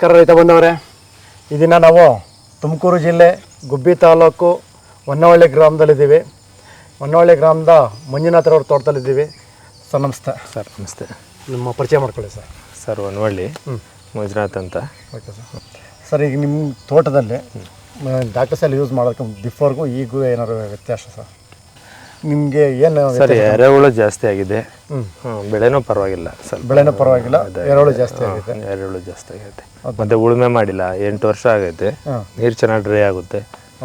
ನಮಸ್ಕಾರ ರೈತ ಬಂದವರೇ ಈ ದಿನ ನಾವು ತುಮಕೂರು ಜಿಲ್ಲೆ ಗುಬ್ಬಿ ತಾಲೂಕು ಹೊನ್ನವಳ್ಳಿ ಗ್ರಾಮದಲ್ಲಿದ್ದೀವಿ. ಹೊನ್ನವಳ್ಳಿ ಗ್ರಾಮದ ಮಂಜುನಾಥರವ್ರ ತೋಟದಲ್ಲಿದ್ದೀವಿ. ಸರ್ ನಮಸ್ತೆ. ಸರ್ ನಮಸ್ತೆ. ನಿಮ್ಮ ಪರಿಚಯ ಮಾಡ್ಕೊಳ್ಳಿ ಸರ್. ಸರ್ ಹ್ಞೂ ಮಂಜುನಾಥ್ ಅಂತ. Okay sir. ಸರ್ ಈಗ ನಿಮ್ಮ ತೋಟದಲ್ಲಿ ಡಾಕ್ಟರ್ ಸೆಲ್ ಯೂಸ್ ಮಾಡೋದಕ್ಕೆ ಬಿಫೋರ್ಗೂ ಈಗೂ ಏನಾದ್ರು ವ್ಯತ್ಯಾಸ ಸರ್? ನಿಮಗೆ ಏನು ಸರಿ ಎರೆಹುಳು ಜಾಸ್ತಿ ಆಗಿದೆ. ಬೆಳೆನೂ ಪರವಾಗಿಲ್ಲ. ಸ್ವಲ್ಪ ಬೆಳೆನೂ ಪರವಾಗಿಲ್ಲ ಎರೆಹುಳು ಜಾಸ್ತಿ ಆಗಿದೆ. ಎರೆಹುಳು ಜಾಸ್ತಿ ಆಗೈತೆ ಮತ್ತೆ ಉಳುಮೆ ಮಾಡಿಲ್ಲ ಎಂಟು ವರ್ಷ ಆಗೈತೆ ನೀರು ಚೆನ್ನಾಗಿ ಡ್ರೈ ಆಗುತ್ತೆ.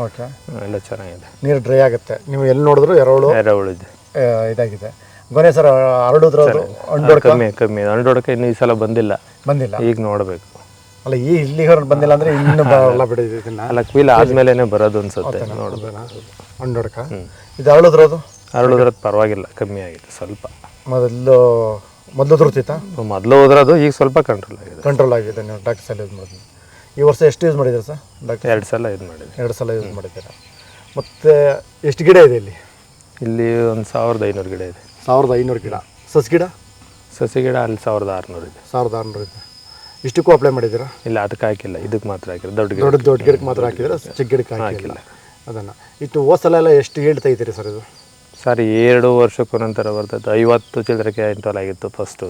ಓಕೆ. ಎಲ್ಲ ಚೆನ್ನಾಗಿದೆ. ನೀರು ಡ್ರೈ ಆಗುತ್ತೆ. ನೀವು ಎಲ್ಲಿ ನೋಡಿದ್ರು ಎರೆಹುಳು? ಎರೆಹುಳು ಇದೆ. ಇದಾಗಿದೆ. ಗೊನೆ ಸರ್ ಹರಡಿದ್ರು ಕಮ್ಮಿ ಕಮ್ಮಿ. ಅಂಡೋಡಕ್ಕೆ ಇನ್ನು ಈ ಸಲ ಬಂದಿಲ್ಲ. ಬಂದಿಲ್ಲ. ಈಗ ನೋಡಬೇಕು. ಅಲ್ಲ ಈ ಇಲ್ಲಿ ಹೊರಗೆ ಬಂದಿಲ್ಲ ಅಂದ್ರೆ ಇನ್ನು ಬರಲ್ಲ ಬಿಡಿ ಇದನ್ನ. ಅಲ್ಲ ಕ್ವೀಲ್ ಆದ್ಮೇಲೆ ಬರೋದು ಅನ್ಸುತ್ತೆ ಹಣ್ಣು ಇದು ಹರಳಿದ್ರು ಅದು? ಪರವಾಗಿಲ್ಲ ಕಮ್ಮಿ ಆಗಿದೆ ಸ್ವಲ್ಪ. ಮೊದಲು ಮೊದಲು ದುರ್ತಿತ್ತಾ ಮೊದಲು ಹೋದ್ರದು ಈಗ ಸ್ವಲ್ಪ ಕಂಟ್ರೋಲ್ ಆಗಿದೆ. ಕಂಟ್ರೋಲ್ ಆಗಿದೆ ನೀವು ಡಾಕ್ಟರ್ ಸಲ ಯೂಸ್ ಮಾಡಿದ್ರಿ. ಈ ವರ್ಷ ಎಷ್ಟು ಯೂಸ್ ಮಾಡಿದ್ದೀರಾ ಸರ್ ಡಾಕ್ಟರ್ ಎರಡು ಸಲ ಇದು ಮಾಡಿದೆ ಎರಡು ಸಲ ಯೂಸ್ ಮಾಡಿದ್ದೀರಾ? ಮತ್ತು ಎಷ್ಟು ಗಿಡ ಇದೆ ಇಲ್ಲಿ? ಇಲ್ಲಿ ಒಂದು ಸಾವಿರದ ಐನೂರು ಗಿಡ ಇದೆ. ಸಾವಿರದ ಐನೂರು ಗಿಡ. ಸಸಿ ಗಿಡ? ಸಸಿ ಗಿಡ ಅಲ್ಲಿ ಸಾವಿರದ ಆರುನೂರು ಇದೆ. ಸಾವಿರದ ಆರುನೂರು ಇದೆ. ಇಷ್ಟಕ್ಕೂ ಅಪ್ಲೈ ಮಾಡಿದ್ದೀರಾ? ಇಲ್ಲ ಅದಕ್ಕೆ ಹಾಕಿಲ್ಲ. ಇದಕ್ಕೆ ಮಾತ್ರ ಹಾಕಿಲ್ಲ. ದೊಡ್ಡ ಗಿಡ ದೊಡ್ಡ ದೊಡ್ಡ ಗಿಡಕ್ಕೆ ಮಾತ್ರ ಹಾಕಿದ್ರೆ ಚಿಕ್ಕ ಗಿಡಕ್ಕೆ ಹಾಕಿಲ್ಲ. ಅದನ್ನು. ಇಟ್ಟು ಹೋದ ಸಲ ಎಲ್ಲ ಎಷ್ಟು ಏಳ್ ತೆಗಿತೀರಿ ಸರ್ ಇದು? ಸರ್ ಎರಡು ವರ್ಷಕ್ಕೂ ನಂತರ ಬರ್ತದೆ ಐವತ್ತು ಚಿಲ್ಲರಕ್ಕೆ ಇಂಟಲ್ ಆಗಿತ್ತು ಫಸ್ಟು.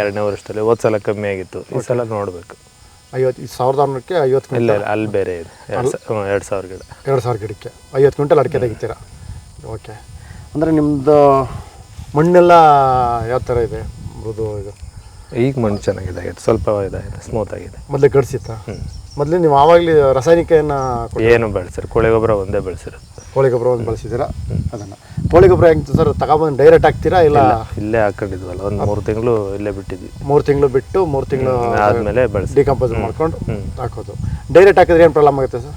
ಎರಡನೇ ವರ್ಷದಲ್ಲಿ ಹೋದ ಸಲ ಕಮ್ಮಿ ಆಗಿತ್ತು. ಈ ಸಲ ನೋಡಬೇಕು. ಐವತ್ತು ಈ ಸಾವಿರದ ಆರುನೂರಕ್ಕೆ ಐವತ್ತು ಇಲ್ಲ ಕ್ವಿಂಟಲ್. ಇಲ್ಲ ಅಲ್ಲಿ ಬೇರೆ ಇದೆ. ಎರಡು ಸಾವಿರ ಗಿಡ. ಎರಡು ಸಾವಿರ ಗಿಡಕ್ಕೆ. ಐವತ್ತು ಕ್ವಿಂಟಲ್ ಅಡಿಕೆ ತೆಗಿತೀರಾ? ಓಕೆ ಅಂದರೆ ನಿಮ್ಮದು ಮಣ್ಣೆಲ್ಲ ಯಾವ ಥರ ಇದೆ? ಮೃದು ಇದು? ಈಗ ಮಣ್ಣು ಚೆನ್ನಾಗಿದೆ ಸ್ವಲ್ಪ ಇದಾಗಿದೆ ಸ್ಮೂತ್ ಆಗಿದೆ. ಮೊದಲೇ ಗಡಿಸಿತ್ತಾ? ಮೊದಲೇ ನೀವು ಆವಾಗಲೇ ರಾಸಾಯನಿಕನ ಏನು ಬೆಳೆಸಿರಿ ಕೋಳಿ ಗೊಬ್ಬರ ಒಂದೇ ಬೆಳೆಸಿರೋದು. ಕೋಳಿ ಗೊಬ್ಬರ ಒಂದು ಬಳಸಿದ್ದೀರಾ? ಅದನ್ನು. ಕೋಳಿ ಗೊಬ್ಬರ ಹೆಂಗೆ ಸರ್ ತಗೊಬಂದು ಡೈರೆಕ್ಟ್ ಹಾಕ್ತೀರಾ ಇಲ್ಲ? ಇಲ್ಲೇ ಹಾಕೊಂಡಿದ್ವಲ್ಲ ಒಂದು ಮೂರು ತಿಂಗಳು ಇಲ್ಲೇ ಬಿಟ್ಟಿದ್ವಿ. ಮೂರು ತಿಂಗಳು ಬಿಟ್ಟು ಮೂರು ತಿಂಗಳು ಆದಮೇಲೆ ಬೆಳೆಸಿ. ಡಿಕಂಪೋಸ್ ಮಾಡ್ಕೊಂಡು ಹಾಕೋದು. ಡೈರೆಕ್ಟ್ ಹಾಕಿದ್ರೆ ಏನು ಪ್ರಾಬ್ಲಮ್ ಆಗುತ್ತೆ ಸರ್?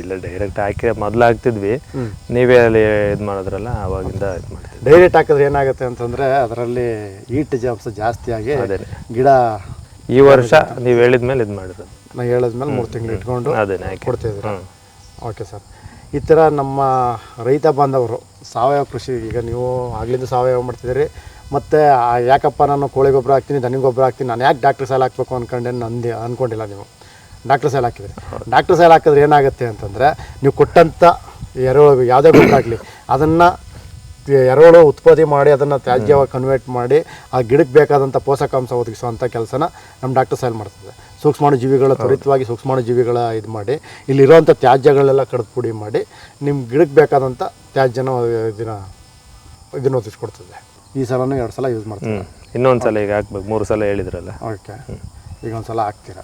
ಇಲ್ಲ ಡೈರೆಕ್ಟ್ ಹಾಕಿ ಮೊದಲು ಹಾಕ್ತಿದ್ವಿ. ನೀವೇ ಅಲ್ಲಿ ಇದು ಮಾಡಿದ್ರಲ್ಲ ಅವಾಗಿಂದ ಇದು ಡೈರೆಕ್ಟ್ ಹಾಕಿದ್ರೆ ಏನಾಗುತ್ತೆ ಅಂತಂದ್ರೆ ಅದರಲ್ಲಿ ಈಟ್ ಜಾಬ್ಸ್ ಜಾಸ್ತಿ ಆಗಿ. ಗಿಡ ಈ ವರ್ಷ ನೀವು ಹೇಳಿದ ಮೇಲೆ ಇದು ಮಾಡಿರೋದು. ನಾ ಹೇಳಿದ್ಮೇಲೆ ಮೂರು ತಿಂಗಳು ಇಟ್ಕೊಂಡು ಅದೇ ಹಾಕಿ. ಕೊಡ್ತಿದ್ದೀರಾ? Okay sir. ಈ ಥರ ನಮ್ಮ ರೈತ ಬಾಂಧವರು ಸಾವಯವ ಕೃಷಿ ಈಗ ನೀವು ಆಗ್ಲಿಂದ ಸಾವಯವ ಮಾಡ್ತಿದ್ದೀರಿ. ಮತ್ತು ಯಾಕಪ್ಪ ನಾನು ಕೋಳಿ ಗೊಬ್ಬರ ಹಾಕ್ತೀನಿ ದನಿ ಗೊಬ್ಬರ ಹಾಕ್ತೀನಿ ನಾನು ಯಾಕೆ ಡಾಕ್ಟ್ರ್ ಸಾಲ ಹಾಕ್ಬೇಕು ಅಂದ್ಕೊಂಡೇನು ನಂದು ಅಂದ್ಕೊಂಡಿಲ್ಲ ನೀವು. ಡಾಕ್ಟ್ರ್ ಸೈಲ್ ಹಾಕಿದ್ರಿ. ಡಾಕ್ಟರ್ ಸೈಲ್ ಹಾಕಿದ್ರೆ ಏನಾಗುತ್ತೆ ಅಂತಂದರೆ ನೀವು ಕೊಟ್ಟಂಥ ಎರೆಹುಳು ಯಾವುದೇ ಗೊಬ್ಬರ ಆಗಲಿ ಅದನ್ನು ಎರೆಹುಳು ಉತ್ಪತ್ತಿ ಮಾಡಿ ಅದನ್ನು ತ್ಯಾಜ್ಯವಾಗಿ ಕನ್ವರ್ಟ್ ಮಾಡಿ ಆ ಗಿಡಕ್ಕೆ ಬೇಕಾದಂಥ ಪೋಷಕಾಂಶ ಒದಗಿಸುವಂಥ ಕೆಲಸನ ನಮ್ಮ ಡಾಕ್ಟರ್ ಸೈಲ್ ಮಾಡ್ತದೆ. ಸೂಕ್ಷ್ಮಾಣು ಜೀವಿಗಳ ತ್ವರಿತವಾಗಿ ಸೂಕ್ಷ್ಮಾಣು ಜೀವಿಗಳ ಇದು ಮಾಡಿ ಇಲ್ಲಿರುವಂಥ ತ್ಯಾಜ್ಯಗಳೆಲ್ಲ ಕಡ್ದು ಪುಡಿ ಮಾಡಿ ನಿಮ್ಮ ಗಿಡಕ್ಕೆ ಬೇಕಾದಂಥ ತ್ಯಾಜ್ಯನ ಇದನ್ನ ಇದನ್ನು ಒದಗಿಸ್ಕೊಡ್ತದೆ. ಈ ಸಲನೂ ಎರಡು ಸಲ ಯೂಸ್ ಮಾಡ್ತೀವಿ ಇನ್ನೊಂದು ಸಲ ಈಗ ಹಾಕ್ಬೇಕು. ಮೂರು ಸಲ ಹೇಳಿದ್ರಲ್ಲ. ಓಕೆ ಈಗ ಒಂದು ಸಲ ಹಾಕ್ತೀರಾ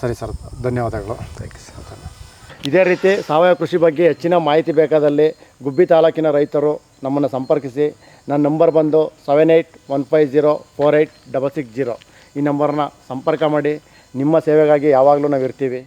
ಸರಿ ಸರ್ ಧನ್ಯವಾದಗಳು. ಥ್ಯಾಂಕ್ ಯು ಸರ್ ಇದೇ ರೀತಿ ಸಾವಯವ ಕೃಷಿ ಬಗ್ಗೆ ಹೆಚ್ಚಿನ ಮಾಹಿತಿ ಬೇಕಾದಲ್ಲಿ ಗುಬ್ಬಿ ತಾಲೂಕಿನ ರೈತರು ನಮ್ಮನ್ನು ಸಂಪರ್ಕಿಸಿ. ನನ್ನ ನಂಬರ್ ಬಂದು seven eight one five zero four eight double six zero ಈ ನಂಬರ್ನ ಸಂಪರ್ಕ ಮಾಡಿ. ನಿಮ್ಮ ಸೇವೆಗಾಗಿ ಯಾವಾಗಲೂ ನಾವು ಇರ್ತೀವಿ